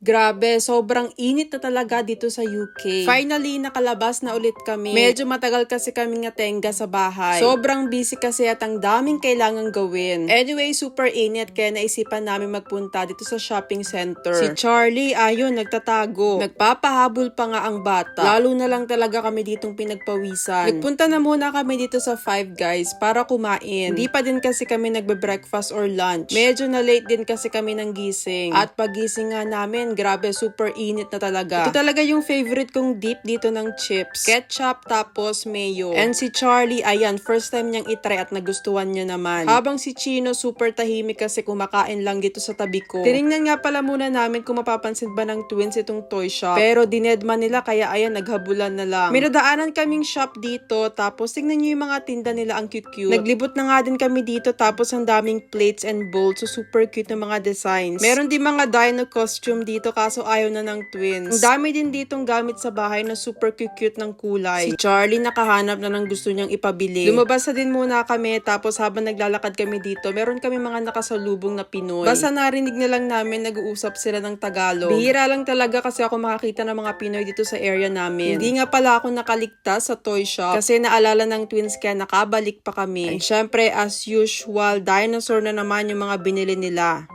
Grabe, sobrang init na talaga dito sa UK. Finally, nakalabas na ulit kami. Medyo matagal kasi kami nga tenga sa bahay. Sobrang busy kasi at ang daming kailangan gawin. Anyway, super init kaya naisipan namin magpunta dito sa shopping center. Si Charlie, ayun, nagtatago. Nagpapahabol pa nga ang bata. Lalo na lang talaga kami ditong pinagpawisan. Nagpunta na muna kami dito sa Five Guys para kumain. Hindi pa din kasi kami nagbe-breakfast or lunch. Medyo na late din kasi kami ng gising. At pagising nga namin, grabe, super init na talaga. Ito talaga yung favorite kong dip dito ng chips. Ketchup tapos mayo. And si Charlie, ayan, first time niyang itry at nagustuhan niya naman. Habang si Chino, super tahimik kasi kumakain lang dito sa tabi ko. Tinignan nga pala muna namin kung mapapansin ba ng twins itong toy shop. Pero dinedma nila kaya ayan, naghabulan na lang. May nadaanan kaming shop dito tapos tingnan niyo yung mga tinda nila ang cute-cute. Naglibot na nga din kami dito tapos ang daming plates and bowls so super cute ng mga designs. Meron din mga dino costume dito kaso ayaw na ng twins. Ang dami din ditong gamit sa bahay na super cute ng kulay. Si Charlie nakahanap na ng gusto niyang ipabili. Lumabas na din muna kami tapos habang naglalakad kami dito, meron kami mga nakasalubong na Pinoy. Basta narinig na lang namin nag-uusap sila ng Tagalog. Bihira lang talaga kasi ako makakita ng mga Pinoy dito sa area namin. Hindi nga pala ako nakaligtas sa toy shop kasi naalala ng twins kaya nakabalik pa kami. And syempre, as usual, dinosaur na naman yung mga binili nila.